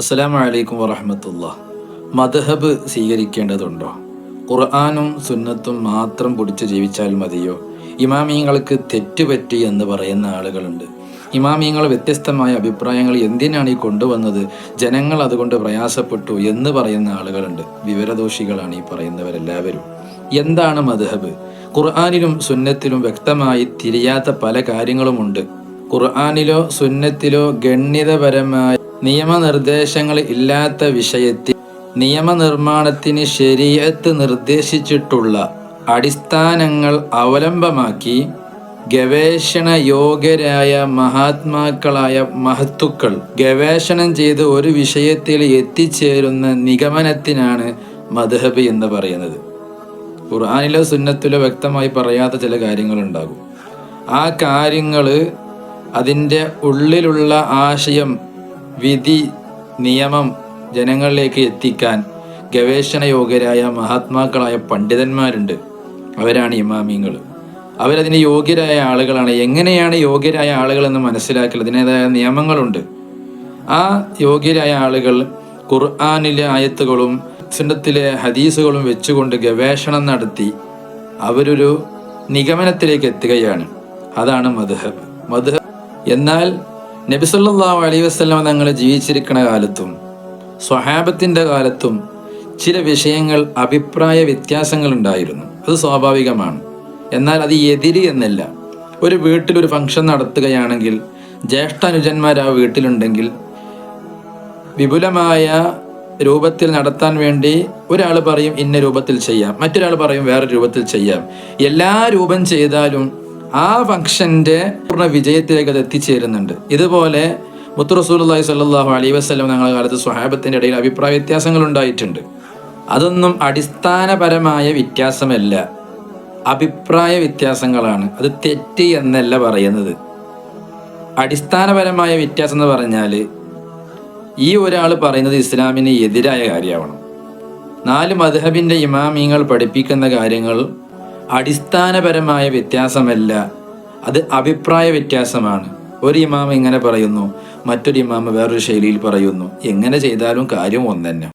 അസ്സലാമു വലൈക്കും വറഹമത്തുള്ള. മദ്ഹബ് സ്വീകരിക്കേണ്ടതുണ്ടോ? ഖുർആാനും സുന്നത്തും മാത്രം പൊടിച്ച് ജീവിച്ചാൽ മതിയോ? ഇമാമിയങ്ങൾക്ക് തെറ്റുപറ്റി എന്ന് പറയുന്ന ആളുകളുണ്ട്. ഇമാമിയങ്ങൾ വ്യത്യസ്തമായ അഭിപ്രായങ്ങൾ എന്തിനാണ് ഈ കൊണ്ടുവന്നത്? ജനങ്ങൾ അതുകൊണ്ട് പ്രയാസപ്പെട്ടു എന്ന് പറയുന്ന ആളുകളുണ്ട്. വിവരദോഷികളാണ് ഈ പറയുന്നവരെല്ലാവരും. എന്താണ് മദ്ഹബ്? ഖുർആാനിലും സുന്നത്തിലും വ്യക്തമായി തിരിയാത്ത പല കാര്യങ്ങളുമുണ്ട്. ഖുർആാനിലോ സുന്നത്തിലോ ഗണ്യതപരമായ നിയമനിർദ്ദേശങ്ങൾ ഇല്ലാത്ത വിഷയത്തിൽ നിയമനിർമ്മാണത്തിന് ശരീരത്ത് നിർദ്ദേശിച്ചിട്ടുള്ള അടിസ്ഥാനങ്ങൾ അവലംബമാക്കി ഗവേഷണ യോഗ്യരായ മഹാത്മാക്കളായ മഹത്തുക്കൾ ഗവേഷണം ചെയ്ത് ഒരു വിഷയത്തിൽ എത്തിച്ചേരുന്ന നിഗമനത്തിനാണ് മദ്ഹബ് എന്ന് പറയുന്നത്. ഖുർആാനിലോ സുന്നത്തിലോ വ്യക്തമായി പറയാത്ത ചില കാര്യങ്ങളുണ്ടാകും. ആ കാര്യങ്ങൾ അതിന്റെ ഉള്ളിലുള്ള ആശയം വിധി നിയമം ജനങ്ങളിലേക്ക് എത്തിക്കാൻ ഗവേഷണ യോഗ്യരായ മഹാത്മാക്കളായ പണ്ഡിതന്മാരുണ്ട്. അവരാണ് ഇമാമിങ്ങൾ. അവരതിന് യോഗ്യരായ ആളുകളാണ്. എങ്ങനെയാണ് യോഗ്യരായ ആളുകളെന്ന് മനസ്സിലാക്കൽ? അതിനേതായ നിയമങ്ങളുണ്ട്. ആ യോഗ്യരായ ആളുകൾ ഖുർആാനിലെ ആയത്തുകളും സുന്നത്തിലെ ഹദീസുകളും വെച്ചുകൊണ്ട് ഗവേഷണം നടത്തി അവരൊരു നിഗമനത്തിലേക്ക് എത്തുകയാണ്. അതാണ് മധുഹബ് മധുഹബ് എന്നാൽ നബിസല്ലാഹു അലൈ വസ്ലാം തങ്ങൾ ജീവിച്ചിരിക്കുന്ന കാലത്തും സ്വഹാബത്തിന്റെ കാലത്തും ചില വിഷയങ്ങൾ അഭിപ്രായ വ്യത്യാസങ്ങൾ ഉണ്ടായിരുന്നു. അത് സ്വാഭാവികമാണ്. എന്നാൽ അത് എതിരി എന്നല്ല. ഒരു വീട്ടിൽ ഒരു ഫംഗ്ഷൻ നടത്തുകയാണെങ്കിൽ ജ്യേഷ്ഠാനുജന്മാർ ആ വീട്ടിലുണ്ടെങ്കിൽ വിപുലമായ രൂപത്തിൽ നടത്താൻ വേണ്ടി ഒരാൾ പറയും ഇന്ന രൂപത്തിൽ ചെയ്യാം. മറ്റൊരാൾ പറയും വേറെ രൂപത്തിൽ ചെയ്യാം. എല്ലാ രൂപം ചെയ്താലും ആ ഫംഗ്ഷന്റെ പൂർണ വിജയത്തിലേക്ക് അത് എത്തിച്ചേരുന്നുണ്ട്. ഇതുപോലെ മുത്തു റസൂലി സല്ലാഹു അലൈ വസ്ലം ഞങ്ങളുടെ കാലത്ത് സ്വഹാബത്തിന്റെ ഇടയിൽ അഭിപ്രായ വ്യത്യാസങ്ങൾ ഉണ്ടായിട്ടുണ്ട്. അതൊന്നും അടിസ്ഥാനപരമായ വ്യത്യാസമല്ല. അഭിപ്രായ വ്യത്യാസങ്ങളാണ്. അത് തെറ്റ് എന്നല്ല പറയുന്നത്. അടിസ്ഥാനപരമായ വ്യത്യാസം എന്ന് പറഞ്ഞാൽ ഈ ഒരാൾ പറയുന്നത് ഇസ്ലാമിന് എതിരായ കാര്യമാവണം നാല് മധുഹബിന്റെ ഇമാമിങ്ങൾ പഠിപ്പിക്കുന്ന കാര്യങ്ങൾ അടിസ്ഥാനപരമായ വ്യത്യാസമല്ല. അത് അഭിപ്രായ വ്യത്യാസമാണ്. ഒരു ഇമാമ ഇങ്ങനെ പറയുന്നു മറ്റൊരു ഇമാമ വേറൊരു ശൈലിയിൽ പറയുന്നു. എങ്ങനെ ചെയ്താലും കാര്യം ഒന്നു തന്നെ